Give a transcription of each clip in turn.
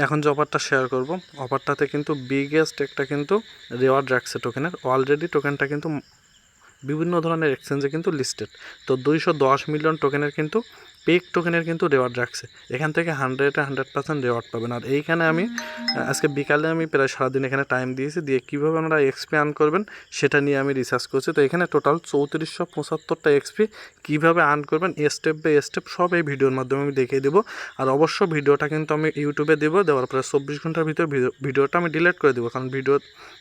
এখন যে অফারটা শেয়ার করব অফারটাতে কিন্তু বিগেস্ট একটা কিন্তু রেওয়ার্ড রাখছে টোকেনের অলরেডি টোকেনটা কিন্তু বিভিন্ন ধরনের এক্সচেঞ্জে কিন্তু লিস্টেড তো দুইশো দশ মিলিয়ন টোকেনের কিন্তু পেক টোকেনের কিন্তু রেওয়ার্ড রাখছে। এখান থেকে হান্ড্রেডে হান্ড্রেড পার্সেন্ট রেওয়ার্ড পাবেন। আর এইখানে আমি আজকে বিকালে আমি প্রায় সারাদিন এখানে টাইম দিয়েছি। দিয়ে কীভাবে আপনারা এক্সপি আর্ন করবেন, সেটা নিয়ে আমি রিসার্চ করছি। তো এখানে টোটাল চৌত্রিশশো পঁচাত্তরটা এক্সপি কীভাবে আর্ন করবেন স্টেপ বাই স্টেপ সব এই ভিডিওর মাধ্যমে আমি দেখিয়ে দেবো। আর অবশ্য ভিডিওটা কিন্তু আমি ইউটিউবে দেবো। দেওয়ার পরে চব্বিশ ঘণ্টার ভিতরে ভিডিও- ভিডিওটা আমি ডিলিট করে দেবো। কারণ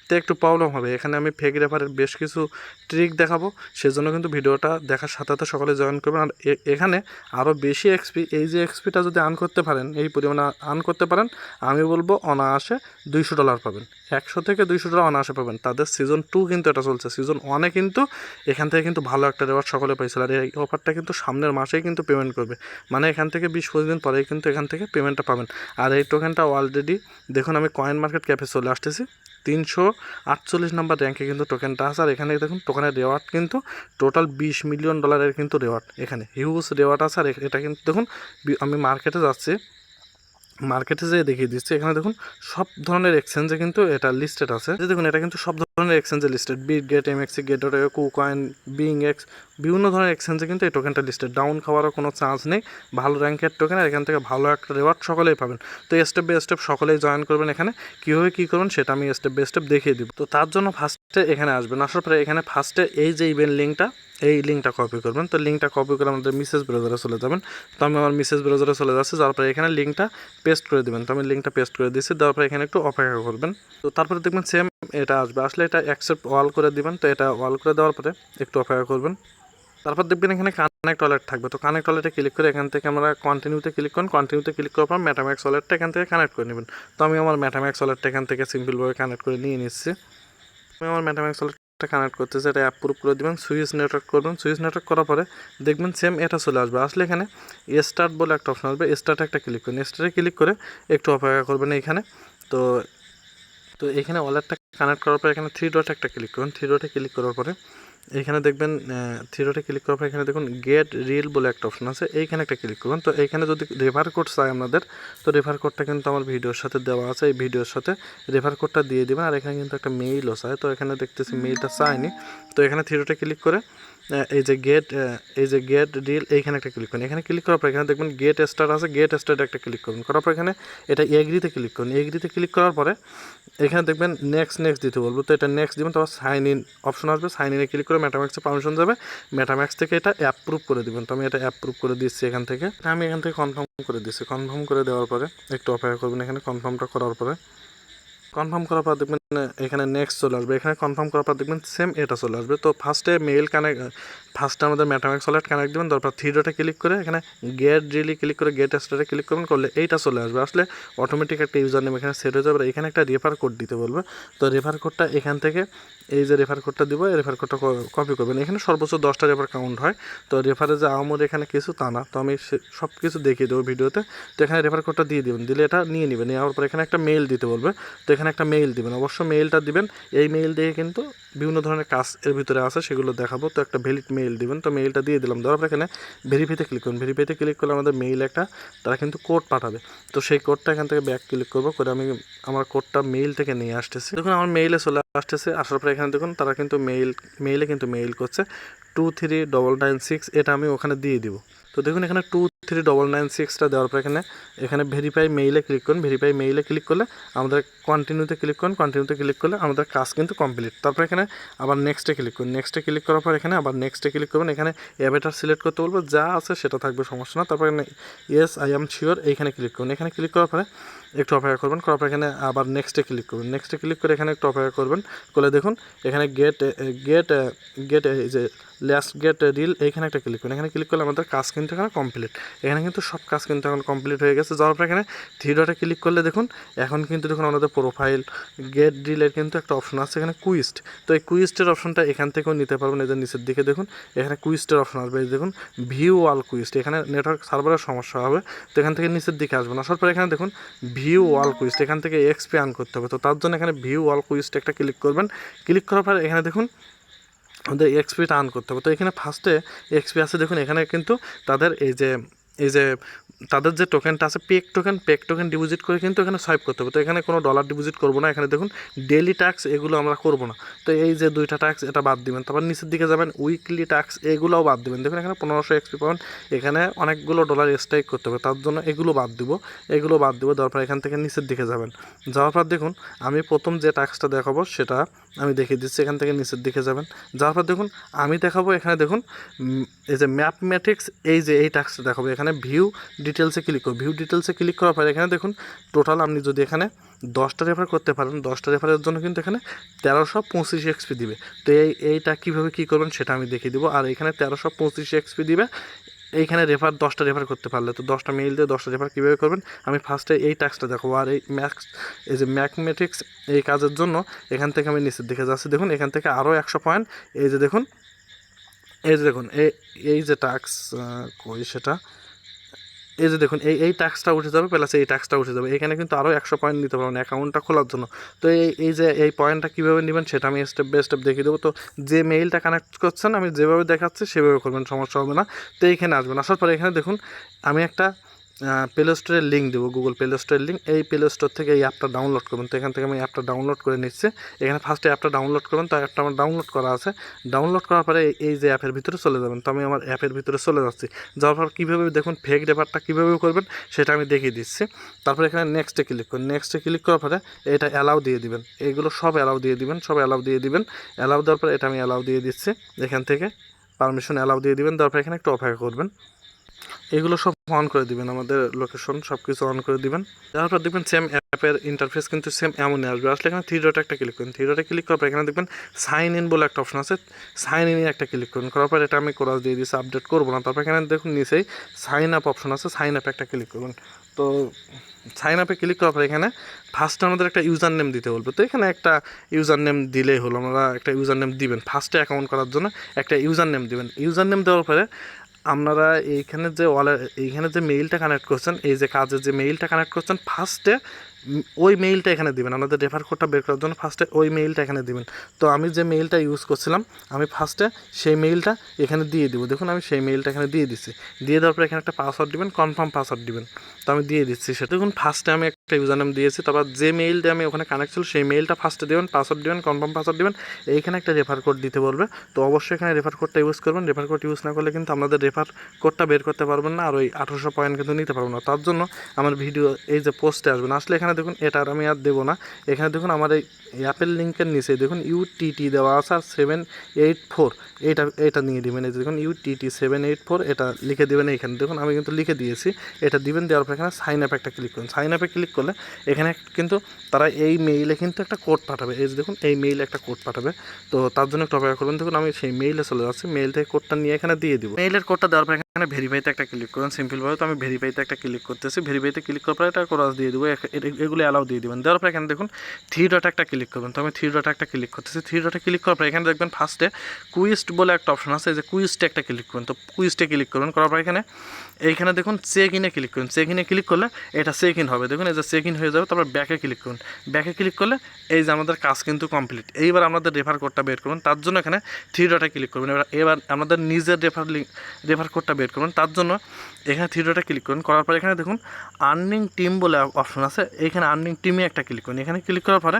ভিডিওতে একটু প্রবলেম হবে। এখানে আমি ফেক রেফারের বেশ কিছু ট্রিক দেখাবো। সেজন্য কিন্তু ভিডিওটা দেখার সাথে সাথে সকলে জয়েন করবেন। আর এখানে আরও বেশি এক্সপি এই যে এক্সপিটা যদি আর্ন করতে পারেন, এই পরিমাণে আর্ন করতে পারেন, আমি বলব অনায়াসে দুইশো ডলার পাবেন। একশো থেকে দুইশো ডলার অনায়াসে পাবেন। তাদের সিজন টু কিন্তু এটা চলছে। সিজন ওয়ানে কিন্তু এখান থেকে কিন্তু ভালো একটা রেওয়ার্ড সকলে পাইছিল। আর এই অফারটা কিন্তু সামনের মাসেই কিন্তু পেমেন্ট করবে। মানে এখান থেকে বিশ পঁচিশ দিন পরেই কিন্তু এখান থেকে পেমেন্টটা পাবেন। আর এই টোকেনটা অলরেডি দেখুন, আমি কয়েন মার্কেট ক্যাফে চলে আসতেছি। তিনশো আটচল্লিশ নম্বর র্যাঙ্কে কিন্তু টোকেনটা আছে। আর এখানে দেখুন টোকেনের রেওয়ার্ড কিন্তু টোটাল বিশ মিলিয়ন ডলারের কিন্তু রেওয়ার্ড এখানে হিউজ রেওয়ার্ড আছে। আর এটা কিন্তু দেখুন আমি মার্কেটে যাচ্ছি। মার্কেটে যেয়ে দেখিয়ে দিচ্ছি। এখানে দেখুন, সব ধরনের এক্সচেঞ্জে কিন্তু এটা লিস্টেড আছে। যে দেখুন, এটা কিন্তু সব ধরনের এক্সচেঞ্জে লিস্টেড বিট গেট এম এমএক্সি gate dot KuCoin BingX বিভিন্ন ধরনের এক্সচেঞ্জে কিন্তু এই টোকেনটা লিস্টেড ডাউন খাওয়ারও কোনো চান্স নেই। ভালো র্যাঙ্কের টোকেন আর এখান থেকে ভালো একটা রেওয়ার্ড সকলেই পাবেন। তো স্টেপ বাই স্টেপ সকলেই জয়েন করবেন এখানে। কীভাবে কী করবেন, সেটা আমি স্টেপ বাই স্টেপ দেখিয়ে দিব। তো তার জন্য ফার্স্টে এখানে আসবেন, আসার পরে এখানে ফার্স্টে এই যে ইভেন্ট লিঙ্কটা এই লিঙ্কটা কপি করবেন। তো লিঙ্কটা কপি করে আমাদের মিসেস ব্রাউজারে চলে যাবেন। তো আমি আমার মিসেস ব্রাউজারে চলে যাচ্ছি তারপরে এখানে লিঙ্কটা পেস্ট করে দেবেন। তো আমি লিঙ্কটা পেস্ট করে দিচ্ছি তারপরে এখানে একটু অপেক্ষা করবেন। তো তারপরে দেখবেন সেম এটা আসবে। আসলে এটা অ্যাকসেপ্ট অল করে দিবেন। তো এটা অল করে দেওয়ার পরে একটু অপেক্ষা করবেন। তারপর দেখবেন এখানে কানেক্ট ওয়ালেট থাকবে। তো কানেক্ট ওয়ালেটে ক্লিক করে এখান থেকে আমরা কন্টিনিউতে ক্লিক করুন। কন্টিনিউতে ক্লিক করার পর ম্যাটাম্যাক্স ওয়ালেটটা এখান থেকে কানেক্ট করে নেবেন। তো আমি আমার ম্যাটাম্যাক্স ওয়ালেটটা এখান থেকে সিম্পলভাবে কানেক্ট করে নিয়ে নিচ্ছি। আমার ম্যাটাম্যাক্স ওয়ালেটটা কানেক্ট করতেছে, এটা অ্যাপ্রুভ করে দেবেন সুইচ নেটওয়ার্ক করবেন। সুইচ নেটওয়ার্ক করার পরে দেখবেন সেম এটা চলে আসবে। আসলে এখানে স্টার্ট বলে একটা অপশন আসবে স্টার্টে একটা ক্লিক করুন। স্টার্টে ক্লিক করে একটু অপেক্ষা করবেন এখানে তো তো এখানে ওয়ালেটটা কানেক্ট করার পরে এখানে থ্রি ডট একটা ক্লিক করুন। থ্রি ডটে ক্লিক করার পরে এখানে দেখবেন থিরোটে ক্লিক করার পর এখানে দেখুন গেট রিল বলে একটা অপশন আছে। এইখানে একটা ক্লিক করবেন তো এইখানে যদি রেফার কোড চাই আপনাদের তো রেফার কোডটা কিন্তু আমার ভিডিওর সাথে দেওয়া আছে। এই ভিডিওর সাথে রেফার কোডটা দিয়ে দেবেন। আর এখানে কিন্তু একটা মেইলও চায় তো এখানে দেখতেছি মেইলটা চায়নি তো এখানে থিরোটে ক্লিক করে এই যে গেট এই যে গেট ডিল এইখানে একটা ক্লিক করুন। এখানে ক্লিক করার পর এখানে দেখবেন গেট স্টার আছে গেট স্টার একটা ক্লিক করুন। করার পর এখানে এটা এগ্রিতে ক্লিক করুন। এগ্রিতে ক্লিক করার পরে এখানে দেখবেন নেক্সট নেক্সট দিতে বলব। তো এটা নেক্সট দিবেন, তারপর সাইন ইন অপশন আসবে। সাইন ইনে ক্লিক করে মেটাম্যাক্সে পারমিশন যাবে। মেটাম্যাক্স থেকে এটা অ্যাপ্রুভ করে দিবেন। তো আমি এটা অ্যাপ্রুভ করে দিচ্ছি এখান থেকে। আমি এখান থেকে কনফার্ম করে দিচ্ছি। কনফার্ম করে দেওয়ার পরে একটু অপেক্ষা করবেন এখানে। কনফার্মটা করার পরে। কনফার্ম করার পর দেখবেন এখানে নেক্সট চলে আসবে। এখানে কনফার্ম করার পর দেখবেন সেম এটা চলে আসবে। তো ফার্স্টে মেইল কানেক্ট ফার্স্টে আমাদের ম্যাটামেক্স ওয়ালেট কানেক্ট দেবেন। তারপর থ্রি ডটে ক্লিক করে এখানে গেট রিলি ক্লিক করে গেট স্টারে ক্লিক করবেন। করলে এইটা চলে আসবে। আসলে অটোমেটিক একটা ইউজার নেম এখানে সেট হয়ে যাবে। এখানে একটা রেফার কোড দিতে বলবে। তো রেফার কোডটা এখান থেকে, এই যে রেফার কোডটা দিব, এই রেফার কোডটা কপি করবেন। এখানে সর্বোচ্চ দশটা রেফার কাউন্ট হয়। তো রেফারে যে আমার এখানে কিছু তা না। তো আমি সব কিছু দেখিয়ে দেবো ভিডিওতে। তো এখানে রেফার কোডটা দিয়ে দিবেন। দিলে এটা নিয়ে নেবেন। নেওয়ার পর এখানে একটা মেইল দিতে বলবে। তো এখানে একটা মেইল দিবেন। অবশ্য মেইলটা দিবেন, এই মেইল দিয়ে কিন্তু বিভিন্ন ধরনের কাজ এর ভিতরে আছে, সেগুলো দেখাবো। তো একটা ভ্যালিড মেইল দিবেন। তো মেইলটা দিয়ে দিলাম। পর এখানে ভেরিফাইতে ক্লিক করুন। ভেরিফাইতে ক্লিক করলে আমাদের মেইল একটা, তারা কিন্তু কোড পাঠাবে। তো সেই কোডটা এখান থেকে ব্যাক ক্লিক করব করে আমি আমার কোডটা মেইল থেকে নিয়ে আসতেছি। দেখুন, আমার মেইলে চলে আসতেছে। আসার পরে এখানে দেখুন, তারা কিন্তু মেইল মেইলে কিন্তু মেইল করছে। Two three double nine six এটা আমি ওখানে দিয়ে দিব। তো দেখুন, এখানে টু থ্রি ডবল নাইন সিক্সটা দেওয়ার পর এখানে এখানে ভেরিফাই মেইলে ক্লিক করুন ভেরিফাই মেইলে ক্লিক করলে আমাদের কন্টিনিউতে ক্লিক করুন কন্টিনিউতে ক্লিক করলে আমাদের কাজ কিন্তু কমপ্লিট তারপর এখানে আবার নেক্সটে ক্লিক করুন। নেক্সটে ক্লিক করার পর এখানে আবার নেক্সটে ক্লিক করবেন। এখানে অ্যাভেটার সিলেক্ট করতে বলব, যা আছে সেটা থাকবে, সমস্যা না। তারপর এখানে ইয়েস আই এম শিওর এইখানে ক্লিক করুন। এখানে ক্লিক করার পরে একটু অপেক্ষা করবেন, করার পর এখানে আবার নেক্সটে ক্লিক করবেন নেক্সটে ক্লিক করে এখানে একটু অপেক্ষা করবেন, করলে দেখুন এখানে গেট গেট গেট এই যে লাস্ট গেট রিল এইখানে একটা ক্লিক করুন। এখানে ক্লিক করলে আমাদের কাজ কিন্তু এখানে কমপ্লিট এখানে কিন্তু সব কাজ কিন্তু এখন কমপ্লিট হয়ে গেছে। যাওয়ার পর এখানে থ্রি ডটে ক্লিক করলে দেখুন, এখন কিন্তু দেখুন আমাদের প্রোফাইল গেট ডিলের কিন্তু একটা অপশন আছে, এখানে কুইস্ট তো এই কুইস্টের অপশনটা এখান থেকেও নিতে পারবেন এদের নিচের দিকে দেখুন, এখানে কুইস্টের অপশন আসবে দেখুন ভিউ ওয়াল কুইস্ট এখানে নেটওয়ার্ক সার্ভারের সমস্যা হবে, তো এখান থেকে নিচের দিকে আসবেন আসার পর এখানে দেখুন ভিউ ওয়াল কুইস্ট এখান থেকে এক্সপি আন করতে হবে। তো তার জন্য এখানে ভিউ ওয়াল কুইস্ট একটা ক্লিক করবেন। ক্লিক করার পর এখানে দেখুন, আমাদের এক্সপিটা আন করতে হবে। তো এখানে ফার্স্টে এক্সপি আছে, দেখুন, এখানে কিন্তু তাদের এই যে এই যে তাদের যে টোকেনটা আছে পেক টোকেন পেক টোকেন ডিপোজিট করে কিন্তু এখানে সোয়াইপ করতে হবে। তো এখানে কোনো ডলার ডিপোজিট করব না। এখানে দেখুন ডেলি ট্যাক্স এগুলো আমরা করব না। তো এই যে দুইটা ট্যাক্স এটা বাদ দিবেন। তারপর নিচের দিকে যাবেন উইকলি ট্যাক্স এগুলোও বাদ দিবেন। দেখুন, এখানে পনেরোশো এক্সপি পাবেন এখানে অনেকগুলো ডলার স্ট্রাইক করতে হবে। তার জন্য এগুলো বাদ দিব। এগুলো বাদ দিব, দেওয়ার পর এখান থেকে নিচের দিকে যাবেন। যাওয়ার পর দেখুন, আমি প্রথম যে ট্যাক্সটা দেখাবো, সেটা আমি দেখিয়ে দিচ্ছি। এখান থেকে নিচের দিকে যাবেন। যাওয়ার পর দেখুন, আমি দেখাবো, এখানে দেখুন এই যে ম্যাথমেটিক্স এই যে এই ট্যাক্সটা দেখাবো। এখানে ভিউ ডিটেলসে ক্লিক করো। ভিউ ডিটেলসে ক্লিক করার পর এখানে দেখুন টোটাল আপনি যদি এখানে দশটা রেফার করতে পারেন, দশটা রেফারের জন্য কিন্তু এখানে তেরোশো পঁচিশ এক্সপি দিবে। তো এই, এইটা কীভাবে কী করবেন সেটা আমি দেখিয়ে দিব। আর এখানে তেরোশো পঁচিশ এক্সপি দিবে। এইখানে রেফার দশটা রেফার করতে পারলে তো দশটা মেইল দিয়ে দশটা রেফার কীভাবে করবেন? আমি ফার্স্টে এই টাস্কটা দেখাবো। আর এই ম্যাক্স এই যে ম্যাথমেটিক্স এই কাজের জন্য এখান থেকে আমি নিচের দিকে যাচ্ছি। দেখুন, এখান থেকে আরও একশো পয়েন্ট এই যে দেখুন এই যে দেখুন, এই এই যে টাক্স কই সেটা? এই যে দেখুন, এই এই ট্যাক্সটা উঠে যাবে প্লাস এই ট্যাক্সটা উঠে যাবে। এখানে কিন্তু আরও একশো পয়েন্ট নিতে পারবেন অ্যাকাউন্টটা খোলার জন্য। তো এই এই যে, এই পয়েন্টটা কীভাবে নেবেন সেটা আমি স্টেপ বাই স্টেপ দেখিয়ে দেবো। তো যে মেইলটা কানেক্ট করছেন, আমি যেভাবে দেখাচ্ছি সেভাবে করবেন, সমস্যা হবে না। তো এইখানে আসবেন। আসার পরে এখানে দেখুন, আমি একটা প্লে স্টোরের লিঙ্ক দেবো গুগল প্লে স্টোরের লিঙ্ক এই প্লে স্টোর থেকে এই অ্যাপটা ডাউনলোড করবেন। তো এখান থেকে আমি অ্যাপটা ডাউনলোড করে নিচ্ছি। এখানে ফার্স্টে অ্যাপটা ডাউনলোড করবেন। তো অ্যাপটা আমার ডাউনলোড করা আছে। ডাউনলোড করার পরে এই- যে অ্যাপের ভিতরে চলে যাবেন। তো আমি আমার অ্যাপের ভিতরে চলে যাচ্ছি। যাওয়ার পর কীভাবে দেখুন ফেক রেফারটা কীভাবে করবেন, সেটা আমি দেখিয়ে দিচ্ছি। তারপরে এখানে নেক্সটে ক্লিক করুন। নেক্সটে ক্লিক করার পরে এটা অ্যালাউ দিয়ে দিবেন। এইগুলো সব অ্যালাউ দিয়ে দিবেন। সব অ্যালাউ দিয়ে দিবেন। অ্যালাউ দেওয়ার পরে এটা আমি অ্যালাউ দিয়ে দিচ্ছি। এখান থেকে পারমিশন অ্যালাউ দিয়ে দিবেন। তারপরে এখানে একটু অপেক্ষা করবেন। এগুলো সব অন করে দিবেন, আমাদের লোকেশন সব কিছু অন করে দিবেন। তারপর দেখবেন সেম অ্যাপের ইন্টারফেস কিন্তু সেম এমনই আসবে। আসলে এখানে থ্রি ডটে একটা ক্লিক করুন। থ্রি ডটে ক্লিক করার পর এখানে দেখবেন সাইন ইন বলে একটা অপশন আছে। সাইন ইনে একটা ক্লিক করুন। করার পর এটা আমি কোরাস দিয়ে দিয়েছি আপডেট করব না। তারপর এখানে দেখুন নিচেই সাইন আপ অপশন আছে। সাইন আপে একটা ক্লিক করুন। তো সাইন আপে ক্লিক করার পর এখানে ফার্স্টে আমাদের একটা ইউজার নেম দিতে বলবে। তো এখানে একটা ইউজার নেম দিলেই হলো। আমরা একটা ইউজার নেম দিবেন ফার্স্টে অ্যাকাউন্ট করার জন্য একটা ইউজার নেম দিবেন। ইউজার নেম দেওয়ার পরে আপনারা এইখানে যে ওয়ালে এইখানে যে মেইলটা কানেক্ট করছেন, এই যে কাজে যে মেইলটা কানেক্ট করছেন ফার্স্টে ওই মেইলটা এখানে দিবেন। আমাদের রেফার কোডটা বের করার জন্য ফার্স্টে ওই মেইলটা এখানে দিবেন। তো আমি যে মেইলটা ইউজ করছিলাম, আমি ফার্স্টে সেই মেইলটা এখানে দিয়ে দিব। দেখুন, আমি সেই মেইলটা এখানে দিয়ে দিচ্ছি দিয়ে দেওয়ার পর এখানে একটা পাসওয়ার্ড দিবেন কনফার্ম পাসওয়ার্ড দিবেন। তো আমি দিয়ে দিচ্ছি সেটা। দেখুন ফার্স্টে আমি একটা ইউজার নেম দিয়েছি, তারপর যে মেইলটা আমি ওখানে কানেক্ট ছিল, সেই মেইলটা ফার্স্টে দেবেন পাসওয়ার্ড দিবেন কনফার্ম পাসওয়ার্ড দিবেন। এইখানে একটা রেফার কোড দিতে বলবে। তো অবশ্যই এখানে রেফার কোডটা ইউজ করবেন। রেফার কোড ইউজ না করলে কিন্তু আমাদের রেফার কোডটা বের করতে পারবেন না, আর ওই আঠারোশো পয়েন্ট কিন্তু নিতে পারব না। তার জন্য আমার ভিডিও এই যে পোস্টে আসবেন আসলে এখানে দেখুন এটা আর আমি আর দেবো না। এখানে দেখুন আমার এই অ্যাপেল লিঙ্কের নিচে দেখুন ইউটিটি দেওয়া আছে আর সেভেন এইট ফোর এইটা এটা নিয়ে দিবেন। এই দেখুন ইউটিটি সেভেন এইট ফোর এটা লিখে দেবেন এইখানে। দেখুন, আমি কিন্তু লিখে দিয়েছি। এটা দিবেন, দেওয়ার পর এখানে সাইন আপ একটা ক্লিক করুন। সাইন আপে ক্লিক করলে এখানে কিন্তু তারা এই মেইলে কিন্তু একটা কোড পাঠাবে। এই যে দেখুন, এই মেইলে একটা কোড পাঠাবে। তো তার জন্য একটু অপেক্ষা করবেন। দেখুন, আমি সেই মেইলে চলে যাচ্ছি। মেইল থেকে কোডটা নিয়ে এখানে দিয়ে দিব। মেইলের কোডটা দেওয়ার পর এখানে ভেরিফাইতে একটা ক্লিক করুন। সিম্পলভাবে তো আমি ভেরিফাইতে একটা ক্লিক করতেছি। ভেরিফাইতে ক্লিক করার পর এটা কোরাস দিয়ে দেবো। এগুলো অ্যালাউ দিয়ে দিবেন। দেওয়ার পর এখানে দেখুন থ্রি ডট একটা ক্লিক করবেন। তো আমি থ্রি ডট একটা ক্লিক করতেছি। থ্রি ডটে ক্লিক করার পর এখানে দেখবেন ফার্স্টে কুইস্ট বলে একটা অপশন আছে, এই যে কুইস্টে একটা ক্লিক করুন। তো কুইস্টে ক্লিক করুন, করার পর এখানে, এইখানে দেখুন চেক ইনে ক্লিক করুন। চেক ইনে ক্লিক করলে এটা চেক ইন হবে। দেখুন, এই যে চেক ইন হয়ে যাবে, তারপর ব্যাকে ক্লিক করুন। ব্যাকে ক্লিক করলে এই যে আমাদের কাজ কিন্তু কমপ্লিট। এইবার আমাদের রেফার কোডটা বের করুন, তার জন্য এখানে থ্রি ডটে ক্লিক করবেন এবার এবার আমাদের নিজের রেফার রেফার কোডটা বের করবেন তার জন্য এখানে থ্রি ডটে ক্লিক করুন। করার পর এখানে দেখুন আর্নিং টিম বলে অপশন আছে। এইখানে আর্নিং টিমে একটা ক্লিক করুন। এখানে ক্লিক করার পরে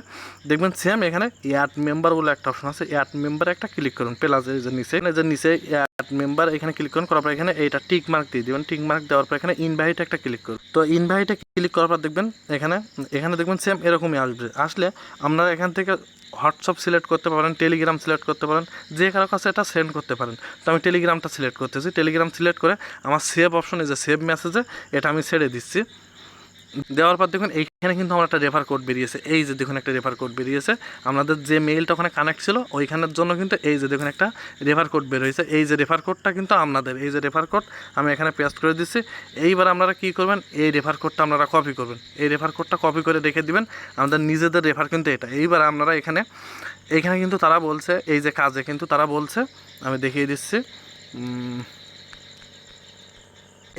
দেখবেন সেম এখানে অ্যাড মেম্বার বলে একটা অপশন আছে। অ্যাড মেম্বারে একটা ক্লিক করুন প্লাস এই যে নিচে এই নিচে অ্যাড মেম্বার এখানে ক্লিক করুন, করার পর এখানে এইটা টিক মার্ক দিয়ে দিবেন। টিক মার্ক দেওয়ার পর এখানে ইনভাইট একটা ক্লিক করুন। তো ইনভাইটে ক্লিক করার পর দেখবেন এখানে এখানে দেখবেন সেম এরকমই আসবে। আসলে আপনারা এখান থেকে হোয়াটসঅ্যাপ সিলেক্ট করতে পারেন টেলিগ্রাম সিলেক্ট করতে পারেন, যে কারও কাছে এটা সেন্ড করতে পারেন। তো আমি টেলিগ্রামটা সিলেক্ট করতেছি। টেলিগ্রাম সিলেক্ট করে আমার সেভ অপশন এই যে সেভ মেসেজে এটা আমি ছেড়ে দিচ্ছি। দেওয়ার পর দেখুন, এইখানে কিন্তু আমার একটা রেফার কোড বেরিয়েছে। এই যে দেখুন, একটা রেফার কোড বেরিয়েছে। আমাদের যে মেইলটা ওখানে কানেক্ট ছিল, ওইখানের জন্য কিন্তু এই যে দেখুন, একটা রেফার কোড বের হয়েছে। এই যে রেফার কোডটা কিন্তু আপনাদের এই যে রেফার কোড আমি এখানে পেস্ট করে দিচ্ছি। এইবার আপনারা কী করবেন, এই রেফার কোডটা আপনারা কপি করবেন। এই রেফার কোডটা কপি করে রেখে দিবেন। আমাদের নিজেদের রেফার কিন্তু এটা। এইবার আপনারা এখানে এখানে কিন্তু তারা বলছে, এই যে কাজে কিন্তু তারা বলছে, আমি দেখিয়ে দিচ্ছি।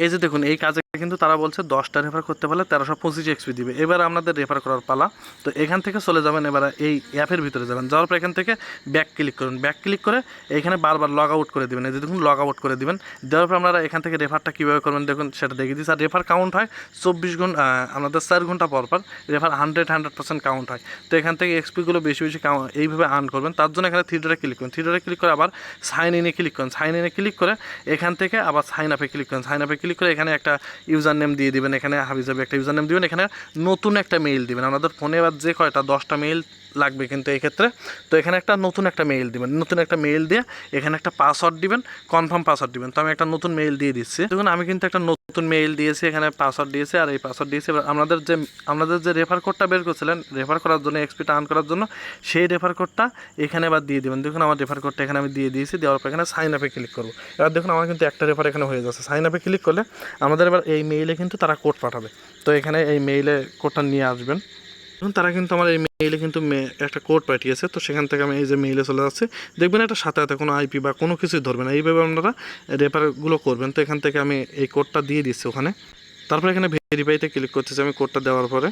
এই যে দেখুন, এই কাজে কিন্তু তারা বলছে দশটা রেফার করতে পারলে তেরোশো পঁচিশ এক্সপি দিবে। এবার আপনাদের রেফার করার পালা। তো এখান থেকে চলে যাবেন এবার এই অ্যাপের ভিতরে যাবেন। যাওয়ার পর এখান থেকে ব্যাক ক্লিক করুন। ব্যাক ক্লিক করে এখানে বারবার লগ আউট করে দেবেন। এই দেখুন লগ আউট করে দেবেন। দেওয়ার পর আপনারা এখান থেকে রেফারটা কীভাবে করবেন দেখুন, সেটা দেখে দিচ্ছি। আর রেফার কাউন্ট হয় চব্বিশ ঘণ্টা আমাদের চার ঘণ্টা পর পর refer hundred hundred percent count হয়। তো এখান থেকে এক্সপিগুলো বেশি বেশি এইভাবে আর্ন করবেন। তার জন্য এখানে থ্রিডারে ক্লিক করুন। থ্রিডারে ক্লিক করে আবার সাইন ইনে ক্লিক করুন। সাইন ইনে ক্লিক করে এখান থেকে আবার সাইন আপে ক্লিক করুন। সাইন আপে ক্লিক করে এখানে একটা ইউজার নেম দিয়ে দিবেন, এখানে হাবিজাবি একটা ইউজার নেম দিবেন, এখানে নতুন একটা মেইল দিবেন। আমাদের ফোনে এবার যে কয়টা, দশটা মেইল লাগবে কিন্তু এই ক্ষেত্রে। তো এখানে একটা নতুন একটা মেইল দিবেন, নতুন একটা মেইল দিয়ে এখানে একটা পাসওয়ার্ড দিবেন কনফার্ম পাসওয়ার্ড দিবেন। তো আমি একটা নতুন মেইল দিয়ে দিচ্ছি। দেখুন, আমি কিন্তু একটা নতুন মেইল দিয়েছি, এখানে পাসওয়ার্ড দিয়েছি আর এই পাসওয়ার্ড দিয়েছি। এবার আমাদের যে আমাদের যে রেফার কোডটা বের করছিলেন রেফার করার জন্য এক্সপিটা আর্ন করার জন্য, সেই রেফার কোডটা এখানে এবার দিয়ে দিবেন। দেখুন, আমার রেফার কোডটা এখানে আমি দিয়ে দিয়েছি, দেওয়ার পর এখানে সাইন আপে ক্লিক করব। এবার দেখুন, আমার কিন্তু একটা রেফার এখানে হয়ে যাচ্ছে। সাইন আপে ক্লিক করলে আমাদের এবার এই মেইলে কিন্তু তারা কোড পাঠাবে। তো এখানে এই মেইলে কোডটা নিয়ে আসবেন। এখন তারা কিন্তু আমার এই মেইলে কিন্তু একটা কোড পাঠিয়েছে। তো সেখান থেকে আমি এই যে মেইলে চলে যাচ্ছি। দেখবেন এটা সাথে সাথে কোনো আইপি বা কোনো কিছুই ধরবে না। এইভাবে আপনারা রেপারগুলো করবেন। তো এখান থেকে আমি এই কোডটা দিয়ে দিচ্ছি ওখানে। তারপরে এখানে ভেরিফাইতে ক্লিক করতেছি আমি কোডটা দেওয়ার পরে।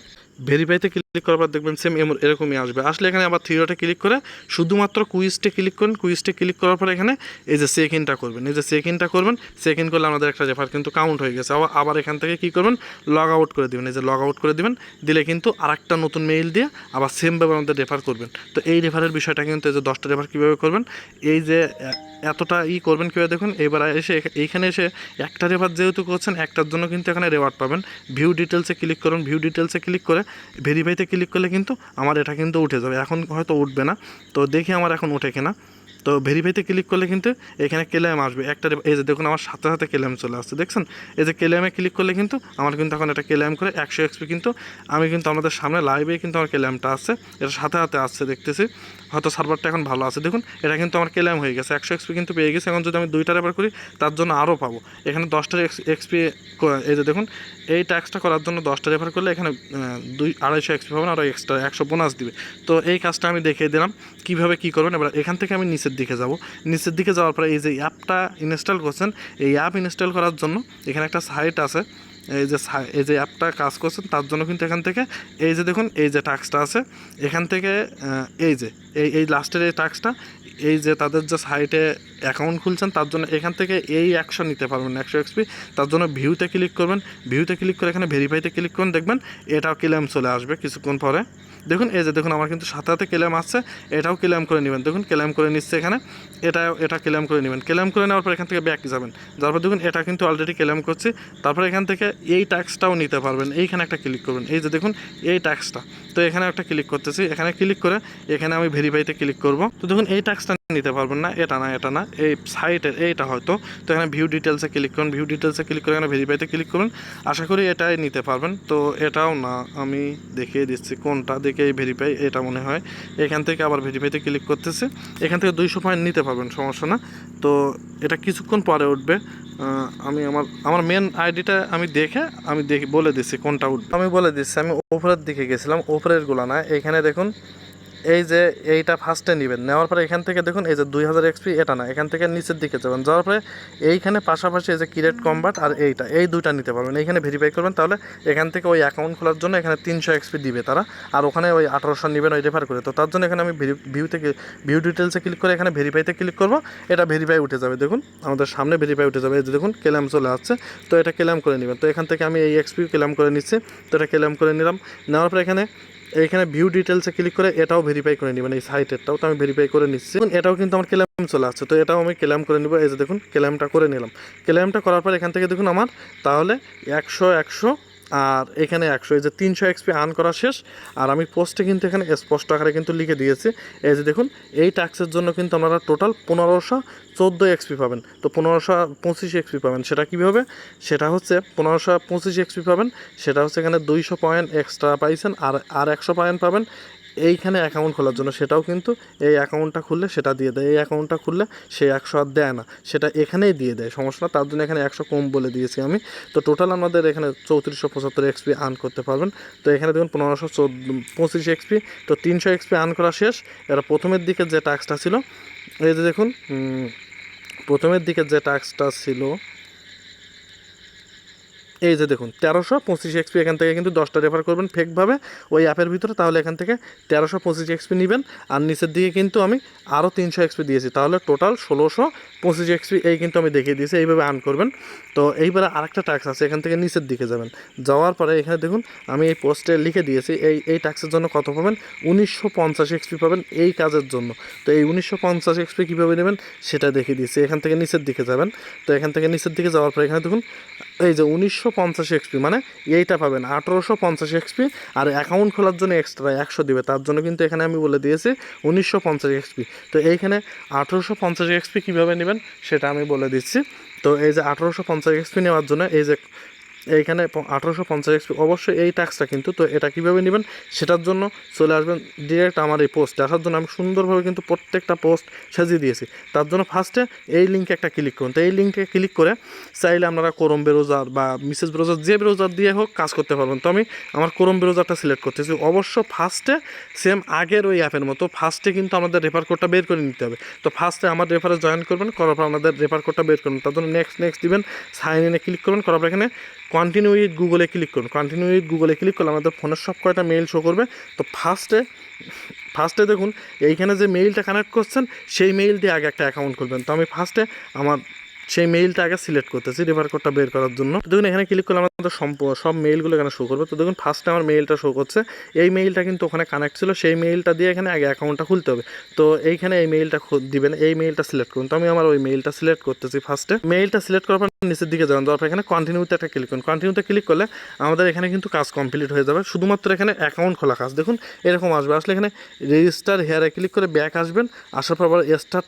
ভেরিফাইতে ক্লিক করার পর দেখবেন সেম এরকমই আসবে। আসলে এখানে আবার থ্রিওটে ক্লিক করে শুধুমাত্র কুইজটে ক্লিক করুন। কুইজটে ক্লিক করার পর এখানে এই যে চেক ইনটা করবেন। এই যে চেক ইনটা করবেন চেক ইন করলে আমাদের একটা রেফার কিন্তু কাউন্ট হয়ে গেছে। আবার এখান থেকে কী করবেন? লগ আউট করে দেবেন। এই যে লগ আউট করে দেবেন, দিলে কিন্তু আর একটা নতুন মেইল দিয়ে আবার সেমভাবে আমাদের রেফার করবেন। তো এই রেফারের বিষয়টা কিন্তু এই যে দশটা রেফার কীভাবে করবেন? এই যে এতটা ই করবেন কীভাবে দেখুন? এবার এসে এইখানে এসে একটা রেফার যেহেতু করছেন, একটার জন্য কিন্তু এখানে রেওয়ার্ড পাবেন। ভিউ ডিটেলসে ক্লিক করুন ভিউ ডিটেলসে ক্লিক করে ভেরিফাইতে ক্লিক করলে কিন্তু আমার এটা কিন্তু উঠে যাবে। এখন হয়তো উঠবে না। তো দেখি আমার এখন উঠে কিনা। তো ভেরিফাইতে ক্লিক করলে কিন্তু এখানে ক্লেম আসবে। একটা এই যে দেখুন আমার সাথে সাথে ক্লেম চলে আসছে, দেখছেন? এই যে ক্লেমে ক্লিক করলে কিন্তু আমার কিন্তু এখন এটা ক্লেম করে একশো এক্সপি কিন্তু আমি কিন্তু আমাদের সামনে লাইভে কিন্তু আমার ক্লেমটা আসছে। এটা সাথে সাথে আসছে, দেখতেছি। হয়তো সার্ভারটা এখন ভালো আছে। দেখুন, এটা কিন্তু আমার ক্লেম হয়ে গেছে। একশো এক্সপি কিন্তু পেয়ে গেছে। এখন যদি আমি দুইটা রেফার করি, তার জন্য আরও পাবো। এখানে দশটা এক্সপি এই যে দেখুন, এই ট্যাক্সটা করার জন্য দশটা রেফার করলে এখানে দুই আড়াইশো এক্সপি পাবেন আরও এক্সট্রা একশো বোনাস দিবে। তো এই কাজটা আমি দেখিয়ে দিলাম। কীভাবে কী করবেন? এবার এখান থেকে আমি নিচের দিকে যাব। নিচের দিকে যাওয়ার পরে এই যে অ্যাপটা ইনস্টল করছেন, এই অ্যাপ ইনস্টল করার জন্য এখানে একটা সাইট আছে। এই যে এই যে অ্যাপটা কাজ করছেন, তার জন্য কিন্তু এখান থেকে এই যে দেখুন, এই যে টাক্সটা আছে। এখান থেকে এই যে, এই এই লাস্টের এই টাক্সটা এই যে তাদের যে সাইটে অ্যাকাউন্ট খুলছেন, তার জন্য এখান থেকে এই একশো নিতে পারবেন, একশো এক্সপি তার জন্য ভিউতে ক্লিক করবেন। ভিউতে ক্লিক করে এখানে ভেরিফাইতে ক্লিক করুন, দেখবেন এটাও ক্লেম চলে আসবে কিছুক্ষণ পরে। দেখুন, এই যে দেখুন, আমার কিন্তু সাথে সাথে ক্লেম আসছে, এটাও ক্লেম করে নেবেন। দেখুন, ক্লেম করে নিচ্ছে এখানে, এটা এটা ক্লেম করে নেবেন। ক্লেম করে নেওয়ার পর এখান থেকে ব্যাক যাবেন। তারপর দেখুন, এটা কিন্তু অলরেডি ক্লেম করছি। তারপর এখান থেকে এই ট্যাক্সটাও নিতে পারবেন। এইখানে একটা ক্লিক করবেন। এই যে দেখুন, এই ট্যাক্সটা তো এখানে একটা ক্লিক করতেছি। এখানে ক্লিক করে, এখানে আমি ভেরিফাইতে ক্লিক করব। তো দেখুন, এই ট্যাক্সটা নিতে পারবেন না, এটা না এটা না। এই সাইটের এইটা হয়তো। তো এখানে ভিউ ডিটেলসে ক্লিক করুন। ভিউ ডিটেলসে ক্লিক করে এখানে ভেরিফাইতে ক্লিক করুন। আশা করি এটাই নিতে পারবেন। তো এটাও না, আমি দেখিয়ে দিচ্ছি কোনটা। দেখে এই ভেরিফাই এটা মনে হয়। এখান থেকে আবার ভেরিফাইতে ক্লিক করতেছে। এখান থেকে দুইশো পয়েন্ট নিতে পারবেন, সমস্যা না। তো এটা কিছুক্ষণ পরে উঠবে। আমি আমার আমার মেন আইডিটা আমি দেখে, আমি দেখি বলে দিচ্ছি কোনটা উঠবে। আমি বলে দিচ্ছি, আমি ওপরের দিকে গেছিলাম। ওপরেরগুলো না, এখানে দেখুন এই যে এইটা ফার্স্টে নেবেন। নেওয়ার পরে এখান থেকে দেখুন, এই যে দুই হাজার এক্সপি এটা না, এখান থেকে নিচের দিকে যাবেন। যাওয়ার পরে এইখানে পাশাপাশি এই যে কিরেট কম্বাট আর এইটা, এই দুইটা নিতে পারবেন। এইখানে ভেরিফাই করবেন, তাহলে এখান থেকে ওই অ্যাকাউন্ট খোলার জন্য এখানে তিনশো এক্সপি দিবে তারা। আর ওখানে ওই আঠারোশো নেবেন ওই রেফার করে। তো তার জন্য এখানে আমি ভিউ থেকে ভিউ ডিটেলসে ক্লিক করে এখানে ভেরিফাইতে ক্লিক করব। এটা ভেরিফাই উঠে যাবে, দেখুন। আমাদের সামনে ভেরিফাই উঠে যাবে। এই যে দেখুন, ক্লেম চলে আসছে। তো এটা ক্লেম করে নেবেন। তো এখান থেকে আমি এই এক্সপি ক্লেম করে নিচ্ছি। তো এটা ক্লেম করে নিলাম। নেওয়ার পরে এখানে এইখানে ভিউ ডিটেলসে ক্লিক করে এটাও ভেরিফাই করে নেবেন, এই সাইটেরটাও তো আমি ভেরিফাই করে নিচ্ছি। এটাও কিন্তু আমার ক্লেম চলে আসছে, তো এটাও আমি ক্লেম করে নেব। এই যে দেখুন ক্লেমটা করে নিলাম। ক্লেমটা করার পর এখান থেকে দেখুন আমার, তাহলে একশো একশো আর এখানে একশো, এই যে তিনশো এক্সপি আর্ন করা শেষ। আর আমি পোস্টে কিন্তু এখানে স্পষ্ট আকারে কিন্তু লিখে দিয়েছি। এই যে দেখুন, এই ট্যাক্সের জন্য কিন্তু আপনারা টোটাল পনেরোশো চোদ্দ এক্সপি পাবেন। তো পনেরোশো পঁচিশ এক্সপি পাবেন। সেটা কীভাবে? সেটা হচ্ছে পনেরোশো পঁচিশ এক্সপি পাবেন। সেটা হচ্ছে এখানে দুইশো পয়েন্ট এক্সট্রা পাইছেন। আর আর একশো পয়েন্ট পাবেন। এইখানে অ্যাকাউন্ট খোলার জন্য সেটাও কিন্তু এই অ্যাকাউন্টটা খুললে সেটা দিয়ে দেয়। এই অ্যাকাউন্টটা খুললে সে একশো আর দেয় না, সেটা এখানেই দিয়ে দেয়। সমস্যা না, তার জন্য এখানে একশো কম বলে দিয়েছি আমি। তো টোটাল আমাদের এখানে চৌত্রিশশো পঁচাত্তর এক্সপি আর্ন করতে পারবেন। তো এখানে দেখুন পনেরোশো পঁচিশ এক্সপি তো তিনশো এক্সপি আর্ন করা শেষ। এরা প্রথমের দিকে যে টাস্কটা ছিল, এই যে দেখুন প্রথমের দিকে যে টাস্কটা ছিল এই যে দেখুন, তেরোশো পঁচিশ এক্সপি এখান থেকে কিন্তু দশটা রেফার করবেন ফেকভাবে ওই অ্যাপের ভিতরে তাহলে এখান থেকে তেরোশো পঁচিশ এক্সপি নেবেন। আর নিচের দিকে কিন্তু আমি আরও তিনশো এক্সপি দিয়েছি। তাহলে টোটাল ষোলোশো পঁচিশ এক্সপি এই কিন্তু আমি দেখিয়ে দিয়েছি, এইভাবে আর্ন করবেন। তো এইবারে আরেকটা ট্যাক্স আছে, এখান থেকে নিচের দিকে যাবেন। যাওয়ার পরে এখানে দেখুন, আমি এই পোস্টে লিখে দিয়েছি, এই এই ট্যাক্সের জন্য কত পাবেন? উনিশশো পঞ্চাশ এক্সপি পাবেন এই কাজের জন্য। তো এই উনিশশো পঞ্চাশ এক্সপি কীভাবে নেবেন? সেটা দেখিয়ে দিয়েছি। এখান থেকে নিচের দিকে যাবেন। তো এখান থেকে নিচের দিকে যাওয়ার পরে এখানে দেখুন, এই যে উনিশশো পঞ্চাশ এক্সপি মানে এইটা পাবেন আঠেরোশো পঞ্চাশ এক্সপি আর অ্যাকাউন্ট খোলার জন্য এক্সট্রা একশো দেবে। তার জন্য কিন্তু এখানে আমি বলে দিয়েছি উনিশশো পঞ্চাশ এক্সপি তো এইখানে আঠেরোশো পঞ্চাশ এক্সপি কীভাবে নেবেন সেটা আমি বলে দিচ্ছি। তো এই যে আঠেরোশো পঞ্চাশ এক্সপি নেওয়ার জন্য এই যে এইখানে আঠেরোশো পঞ্চাশ এক্সপি অবশ্যই এই ট্যাক্সটা কিন্তু, তো এটা কীভাবে নেবেন? সেটার জন্য চলে আসবেন ডিরেক্ট আমার এই পোস্ট আসার জন্য আমি সুন্দরভাবে কিন্তু প্রত্যেকটা পোস্ট সাজিয়ে দিয়েছি। তার জন্য ফার্স্টে এই লিঙ্কে একটা ক্লিক করুন। তো এই লিঙ্কে ক্লিক করে চাইলে আপনারা ক্রোম ব্রাউজার বা মিসেস ব্রাউজার যে ব্রাউজার দিয়ে হোক কাজ করতে পারবেন। তো আমি আমার ক্রোম ব্রাউজারটা সিলেক্ট করতেছি। অবশ্য ফার্স্টে সেম আগের ওই অ্যাপের মতো ফার্স্টে কিন্তু আমাদের রেফার কোডটা বের করে নিতে হবে। তো ফার্স্টে আমার রেফারে জয়েন করবেন, করার পর আমাদের রেফার কোডটা বের করবেন তার জন্য নেক্সট নেক্সট দিবেন সাইন ইনে ক্লিক করবেন, করার পর এখানে কন্টিনিউ উইথ গুগলে ক্লিক করুন। কন্টিনিউ উইথ গুগলে ক্লিক করলে আমাদের ফোনের সব কয়টা মেইল শো করবে। তো ফার্স্টে ফার্স্টে দেখুন, এইখানে যে মেইলটা কানেক্ট করছেন, সেই মেইল দিয়ে আগে একটা অ্যাকাউন্ট খুলবেন। তো আমি ফার্স্টে আমার সেই মেইলটা আগে সিলেক্ট করতেছি রেফার কোডটা বের করার জন্য। দেখুন, এখানে ক্লিক করলে আমাদের সম্প- সব মেইলগুলো এখানে শো করবে। তো দেখুন ফার্স্টে আমার মেইলটা শো করছে। এই মেইলটা কিন্তু ওখানে কানেক্ট ছিল, সেই মেইলটা দিয়ে এখানে আগে অ্যাকাউন্টটা খুলতে হবে। তো এইখানে এই মেইলটা দিবেন, এই মেইলটা সিলেক্ট করুন। তো আমি আমার ওই মেইলটা সিলেক্ট করতেছি ফার্স্টে মেইলটা সিলেক্ট করার পর নিচের দিকে যাবেন। তারপর এখানে কন্টিনিউতে একটা ক্লিক করুন। কন্টিনিউতে ক্লিক করলে আমাদের এখানে কিন্তু কাজ কমপ্লিট হয়ে যাবে। শুধুমাত্র এখানে অ্যাকাউন্ট খোলা কাজ। দেখুন, এরকম আসবে। আসলে এখানে রেজিস্টার হেয়ারে ক্লিক করে ব্যাক আসবেন। আসার পর আবার স্টার্ট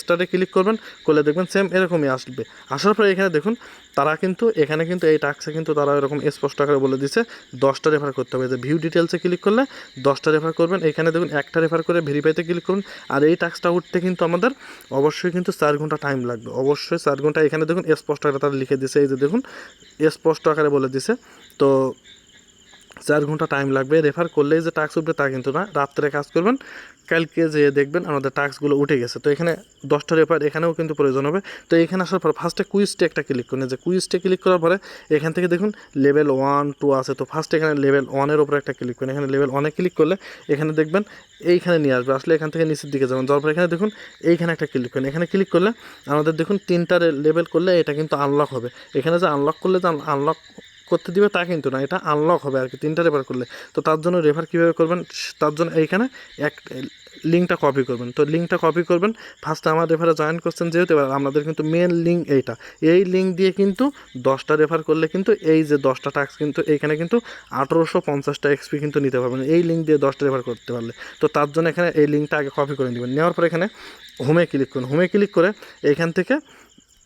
স্টার্টে ক্লিক করবেন, করলে দেখবেন সেম এরকমই আসবে। আসার পরে এখানে দেখুন, তারা কিন্তু, এখানে কিন্তু এই টাক্সে কিন্তু তারা এরকম স্পষ্ট আকারে বলে দিচ্ছে দশটা রেফার করতে হবে। যে ভিউ ডিটেলসে ক্লিক করলে দশটা রেফার করবেন, এখানে দেখুন একটা রেফার করে ভেরিফাইতে ক্লিক করুন, আর এই টাক্সটা উঠতে কিন্তু আমাদের অবশ্যই কিন্তু চার ঘণ্টা টাইম লাগবে। অবশ্যই চার ঘণ্টা, এখানে দেখুন স্পষ্ট আকারে তারা লিখে দিছে এই যে দেখুন, স্পষ্ট আকারে বলে দিছে তো চার ঘণ্টা টাইম লাগবে। রেফার করলেই যে টাস্ক উঠবে তা কিন্তু না। রাত্রে কাজ করবেন, কালকে যেয়ে দেখবেন আমাদের টাস্কগুলো উঠে গেছে। তো এখানে দশটা রেফার এখানেও কিন্তু প্রয়োজন হবে। তো এখানে আসার পর ফার্স্টে কুইজটে একটা ক্লিক করুন। যে কুইজটে ক্লিক করার পরে এখান থেকে দেখুন লেভেল ওয়ান টু আছে। তো ফার্স্ট এখানে লেভেল ওয়ানের ওপরে একটা ক্লিক করুন। এখানে লেভেল ওয়ানে ক্লিক করলে এখানে দেখবেন এইখানে নিয়ে আসবে। আসলে এখান থেকে নিচের দিকে যাবেন। যাওয়ার পর এখানে দেখুন এইখানে একটা ক্লিক করুন। এখানে ক্লিক করলে আমাদের দেখুন তিনটা লেভেল করলে এটা কিন্তু আনলক হবে। এখানে যে আনলক করলে যে আনলক করতে দিবে তা কিন্তু না, এটা আনলক হবে আর কি তিনটা রেফার করলে। তো তার জন্য রেফার কীভাবে করবেন? তার জন্য এইখানে এক লিঙ্কটা কপি করবেন। তো লিঙ্কটা কপি করবেন ফার্স্টে আমার রেফারে জয়েন করছেন যেহেতু, এবার আমাদের কিন্তু মেন লিঙ্ক এইটা। এই লিঙ্ক দিয়ে কিন্তু দশটা রেফার করলে কিন্তু এই যে দশটা টাস্ক কিন্তু এইখানে কিন্তু আঠেরোশো পঞ্চাশটা এক্সপি কিন্তু নিতে পারবেন। এই লিঙ্ক দিয়ে দশটা রেফার করতে পারলে। তো তার জন্য এখানে এই লিঙ্কটা আগে কপি করে নেবেন। নেওয়ার পর এখানে হোমে ক্লিক করুন। হোমে ক্লিক করে এইখান থেকে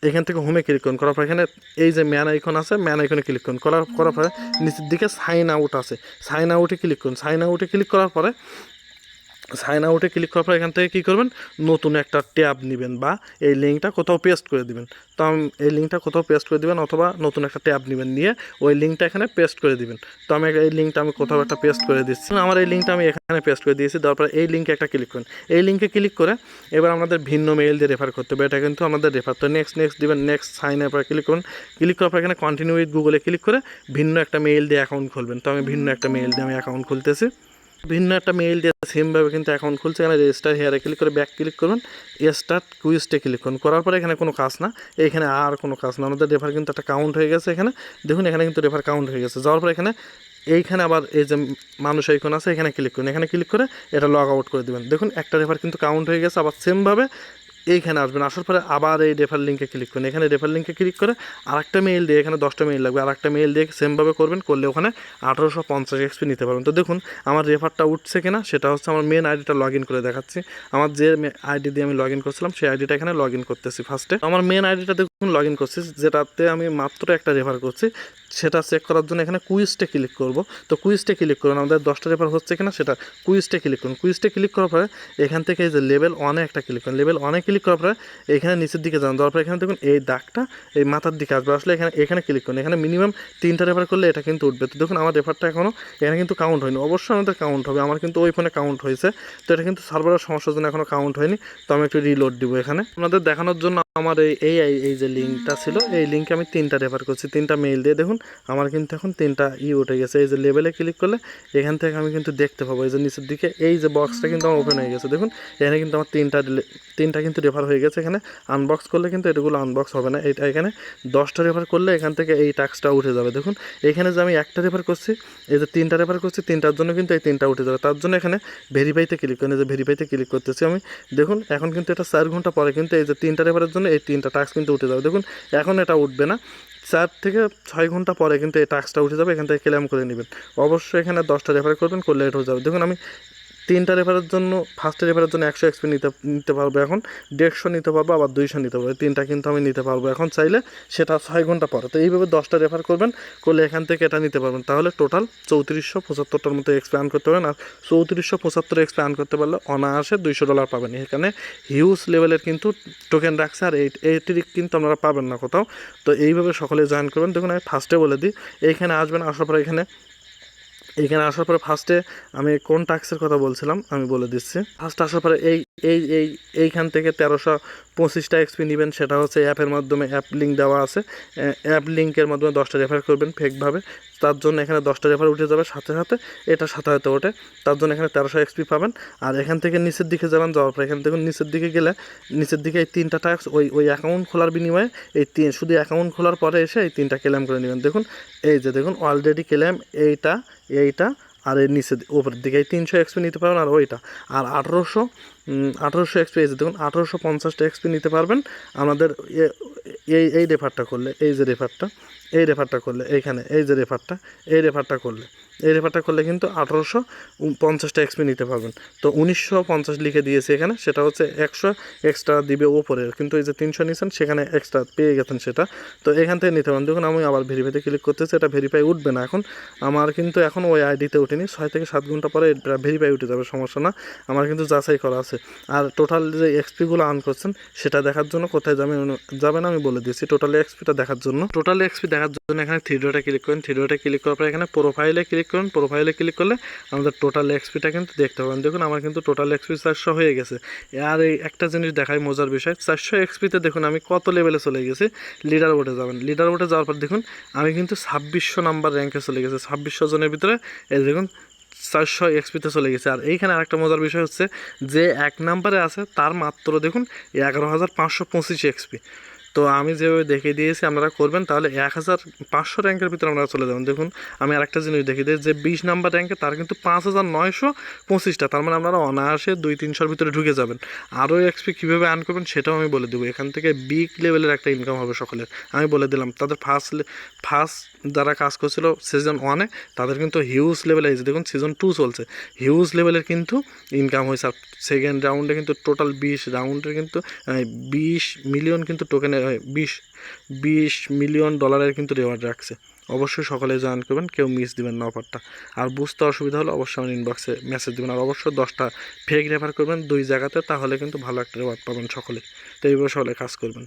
এখান থেকে হোমে ক্লিক করুন করার পর এখানে এই যে ম্যান আইকন আছে ম্যান আইকনে ক্লিক করুন করার করার পরে নিচের দিকে সাইন আউট আছে। সাইন আউটে ক্লিক করুন সাইন আউটে ক্লিক করার পরে সাইন আউটে ক্লিক করার পর এখান থেকে কী করবেন? নতুন একটা ট্যাব নেবেন বা এই লিঙ্কটা কোথাও পেস্ট করে দিবেন। তো আমি, এই লিঙ্কটা কোথাও পেস্ট করে দিবেন অথবা নতুন একটা ট্যাব নেবেন নিয়ে ওই লিঙ্কটা এখানে পেস্ট করে দিবেন। তো আমি এই লিঙ্কটা আমি কোথাও একটা পেস্ট করে দিচ্ছি। আমার এই লিঙ্কটা আমি এখানে পেস্ট করে দিয়েছি তারপরে এই লিঙ্কে একটা ক্লিক করুন। এই লিঙ্কে ক্লিক করে এবার আমাদের ভিন্ন মেইল দিয়ে রেফার করতে হবে। এটা কিন্তু আমাদের রেফার তো নেক্সট নেক্সট দিবেন নেক্সট সাইন এর ক্লিক করুন। ক্লিক করার পর এখানে কন্টিনিউ উইথ গুগলে ক্লিক করে ভিন্ন একটা মেইল দিয়ে অ্যাকাউন্ট খুলবেন। তো আমি ভিন্ন একটা মেইল দিয়ে আমি অ্যাকাউন্ট খুলতেছি। ভিন্ন একটা মেইল দিয়ে সেমভাবে কিন্তু অ্যাকাউন্ট খুলছে। এখানে রেজিস্টার হেয়ারে ক্লিক করে ব্যাক ক্লিক করুন। স্টার্ট কুইজটে ক্লিক করুন। করার পরে এখানে কোনো কাজ না। এখানে আর কোনো কাজ না। আমাদের রেফার কিন্তু একটা কাউন্ট হয়ে গেছে এখানে। দেখুন, এখানে কিন্তু রেফার কাউন্ট হয়ে গেছে। যাওয়ার পরে এখানে, এইখানে আবার এই যে মানুষ আইকন আছে, এখানে ক্লিক করুন। এখানে ক্লিক করে এটা লগ আউট করে দেবেন। দেখুন, একটা রেফার কিন্তু কাউন্ট হয়ে গেছে। আবার সেমভাবে এইখানে আসবেন, আসার পরে আবার এই রেফার লিঙ্কে ক্লিক করুন। এখানে রেফার লিঙ্কে ক্লিক করে আরেকটা মেইল দিয়ে, এখানে দশটা মেইল লাগবে, আরেকটা মেইল দিয়ে সেমভাবে করবেন, করলে ওখানে আঠারোশো পঞ্চাশ এক্সপি নিতে পারবেন। তো দেখুন, আমার রেফারটা উঠছে কিনা, সেটা হচ্ছে আমার মেন আইডিটা লগ ইন করে দেখাচ্ছি। আমার যে আইডি দিয়ে আমি লগ ইন করছিলাম, সেই আইডিটা এখানে লগ ইন করতেছি ফার্স্টে আমার মেন আইডিটা লগ ইন করছি, যেটাতে আমি মাত্র একটা রেফার করছি। সেটা চেক করার জন্য এখানে কুইজটে ক্লিক করব। তো কুইজটে ক্লিক করুন, আমাদের দশটা রেফার হচ্ছে কিনা সেটা কুইজটে ক্লিক করুন। কুইজটে ক্লিক করার পরে এখান থেকে এই যে লেভেল ওয়ানে একটা ক্লিক করুন। লেভেল ওয়ানে ক্লিক করার পরে এখানে নিচের দিকে যান। পরে এখানে দেখুন এই দাগটা এই মাথার দিকে আসবে। আসলে এখানে এখানে ক্লিক করুন। এখানে মিনিমাম তিনটা রেফার করলে এটা কিন্তু উঠবে। তো দেখুন আমার রেফারটা এখনও এখানে কিন্তু কাউন্ট হয়নি। অবশ্যই আমাদের কাউন্ট হবে। আমার কিন্তু ওই ফোনে কাউন্ট হয়েছে। তো এটা কিন্তু সার্ভারের সমস্যার জন্য এখনও কাউন্ট হয়নি। তো আমি একটু রিলোড দিব এখানে। আপনাদের দেখানোর জন্য আমার এই এই, এই- যে লিঙ্কটা ছিল, এই লিঙ্কে আমি তিনটা রেফার করছি। তিনটা মেইল দিয়ে দেখুন, আমার কিন্তু এখন তিনটা ই উঠে গেছে। এই যে লেভেলে ক্লিক করলে এখান থেকে আমি কিন্তু দেখতে পাবো। এই যে নিচের দিকে এই যে বক্সটা কিন্তু আমার ওপেন হয়ে গেছে। দেখুন, এখানে কিন্তু আমার তিনটা তিনটা কিন্তু রেফার হয়ে গেছে এখানে। আনবক্স করলে কিন্তু এটাগুলো আনবক্স হবে না। এটা এখানে দশটা রেফার করলে এখান থেকে এই টাক্সটা উঠে যাবে। দেখুন, এখানে যে আমি একটা রেফার করছি, এই যে তিনটা রেফার করছি, তিনটার জন্য কিন্তু এই তিনটা উঠে যাবে। তার জন্য এখানে ভেরিফাইতে ক্লিক করেন এই যে ভেরিফাইতে ক্লিক করতেছি আমি। দেখুন, এখন কিন্তু এটা চার ঘণ্টা পরে কিন্তু এই যে তিনটা রেফারের জন্য এই তিনটা টাস্ক কিন্তু উঠে যাবে। দেখুন, এখন এটা উঠবে না। চার থেকে ছয় ঘণ্টা পরে কিন্তু এই টাস্কটা উঠে যাবে, এখান থেকে ক্লেম করে নেবেন। অবশ্যই এখানে দশটা রেফার করবেন, করলে এটা হয়ে যাবে। দেখুন, আমি তিনটা রেফারের জন্য ফার্স্ট রেফারের জন্য একশো এক্সপি নিতে নিতে পারব এখন, দেড়শো নিতে পারব, আবার দুইশো নিতে পারব। তিনটা কিন্তু আমি নিতে পারব এখন চাইলে, সেটা ছয় ঘণ্টা পরে। তো এইভাবে দশটা রেফার করবেন, করলে এখান থেকে এটা নিতে পারবেন। তাহলে টোটাল চৌত্রিশশো পঁচাত্তরটার মতো এক্সপ্যান্ড করতে পারবেন, আর চৌত্রিশশো পঁচাত্তর এক্সপ্যান্ড করতে পারলে অনায়াসে দুইশো ডলার পাবেন। এখানে হিউজ লেভেলের কিন্তু টোকেন রাখছে, আর এই এই ট্রিক কিন্তু আপনারা পাবেন না কোথাও। তো এইভাবে সকলে জয়েন করবেন। দেখুন, আমি ফার্স্টে বলে দিই, এইখানে আসবেন, আসার পরে এখানে এইখানে আসার পরে ফার্স্টে আমি কোন ট্যাক্সের কথা বলছিলাম, আমি বলে দিচ্ছি। ফার্স্ট আসার পরে এই এই এই, এইখান থেকে তেরোশো পঁচিশটা এক্সপি নেবেন, সেটা হচ্ছে অ্যাপের মাধ্যমে অ্যাপ লিঙ্ক দেওয়া আছে। অ্যাপ লিঙ্কের মাধ্যমে দশটা রেফার করবেন ফেকভাবে তার জন্য এখানে দশটা রেফার উঠে যাবে, সাথে সাথে এটা সাথে সাথে ওঠে। তার জন্য এখানে তেরোশো এক্সপি পাবেন। আর এখান থেকে নিচের দিকে যাবেন, যাওয়ার পর এখান থেকে নিচের দিকে গেলে, নিচের দিকে এই তিনটা ট্যাক্স ওই ওই অ্যাকাউন্ট খোলার বিনিময়ে এই তিন শুধু অ্যাকাউন্ট খোলার পরে এসে এই তিনটা ক্লেম করে নেবেন। দেখুন, এই যে দেখুন অলরেডি ক্লেম এইটা এইটা আর এর নিচে ওপরের দিকে তিনশো এক্সপি নিতে পারবেন আর ওইটা। আর আঠেরোশো আঠেরোশো এক্সপি এই যে দেখুন, আঠেরোশো পঞ্চাশটা এক্সপি নিতে পারবেন। আমাদের এই এই রেফারটা করলে, এই যে রেফারটা এই রেফারটা করলে, এইখানে, এই যে রেফারটা এই রেফারটা করলে, এই রেফারটা করলে কিন্তু আঠেরোশো পঞ্চাশটা এক্সপি নিতে পারবেন। তো উনিশশো পঞ্চাশ লিখে দিয়েছে এখানে, সেটা হচ্ছে একশো এক্সট্রা দিবে ওপরে। কিন্তু এই যে তিনশো নিয়েছেন সেখানে এক্সট্রা পেয়ে গেছেন সেটা। তো এখান থেকে নিতে পারেন দেখুন, আমি আবার ভেরিফাইতে ক্লিক করতেছি, এটা ভেরিফাই উঠবে না এখন। আমার কিন্তু এখন ওই আইডিতে উঠেনি। ছয় থেকে সাত ঘণ্টা পরে ভেরিফাই উঠে যাবে, সমস্যা না। আমার কিন্তু যাচাই করা আছে। আর টোটাল যে এক্সপিগুলো আর্ন করছেন, সেটা দেখার জন্য কোথায় যাবেন যাবেন আমি বলে দিয়েছি। টোটাল এক্সপিটা দেখার জন্য। টোটাল এক্সপি দেখার জন্য এখানে থ্রি ডটে ক্লিক করেন। থ্রি ডটে ক্লিক করার পর এখানে প্রোফাইলে ক্লিক করুন। প্রোফাইলে ক্লিক করলে আমাদের টোটাল এক্সপিটা কিন্তু দেখতে পাবেন। দেখুন, আমার কিন্তু টোটাল এক্সপি চারশো হয়ে গেছে। আর এই একটা জিনিস দেখায় মজার বিষয়, চারশো এক্সপিতে দেখুন, আমি কত লেভেলে চলে গেছি? লিডার বোর্ডে যাবেন। লিডার বোর্ডে যাওয়ার পর দেখুন, আমি কিন্তু ছাব্বিশশো নাম্বার র্যাঙ্কে চলে গেছে। ছাব্বিশশো জনের ভিতরে, এই দেখুন চারশো এক্সপিতে চলে গেছে। আর এইখানে আরেকটা মজার বিষয় হচ্ছে যে এক নাম্বারে আছে, তার মাত্র দেখুন এগারো হাজার পাঁচশো পঁচিশ এক্সপি তো আমি যেভাবে দেখিয়ে দিয়েছি, আপনারা করবেন, তাহলে এক হাজার পাঁচশো র্যাঙ্কের ভিতরে আপনারা চলে যাবেন। দেখুন, আমি আরেকটা জিনিস দেখিয়ে দিই, যে বিশ নাম্বার র্যাঙ্কে তার কিন্তু পাঁচ হাজার নয়শো পঁচিশটা তার মানে আপনারা অনায়াসে দুই তিনশোর ভিতরে ঢুকে যাবেন। আরও এক্সপি কীভাবে আর্ন করবেন, সেটাও আমি বলে দেবো। এখান থেকে বিগ লেভেলের একটা ইনকাম হবে সকলের। আমি বলে দিলাম, তাদের ফার্স্ট ফার্স্ট যারা কাজ করছিল সিজন ওয়ানে তাদের কিন্তু হিউজ লেভেলে যে দেখুন সিজন টু চলছে হিউজ লেভেলের কিন্তু ইনকাম হয়েছে। সেকেন্ড রাউন্ডে কিন্তু টোটাল বিশ রাউন্ডে কিন্তু বিশ মিলিয়ন কিন্তু টোকেনে বিশ বিশ মিলিয়ন ডলারের কিন্তু রেওয়ার্ড রাখছে। অবশ্যই সকলে জয়েন করবেন, কেউ মিস দিবেন না অফারটা আর বুঝতে অসুবিধা হলে অবশ্যই আমার ইনবক্সে মেসেজ দেবেন। আর অবশ্যই দশটা ফেক রেফার করবেন দুই জায়গাতে, তাহলে কিন্তু ভালো একটা রেওয়ার্ড পাবেন সকলে। তো এইভাবে সকলে কাজ করবেন।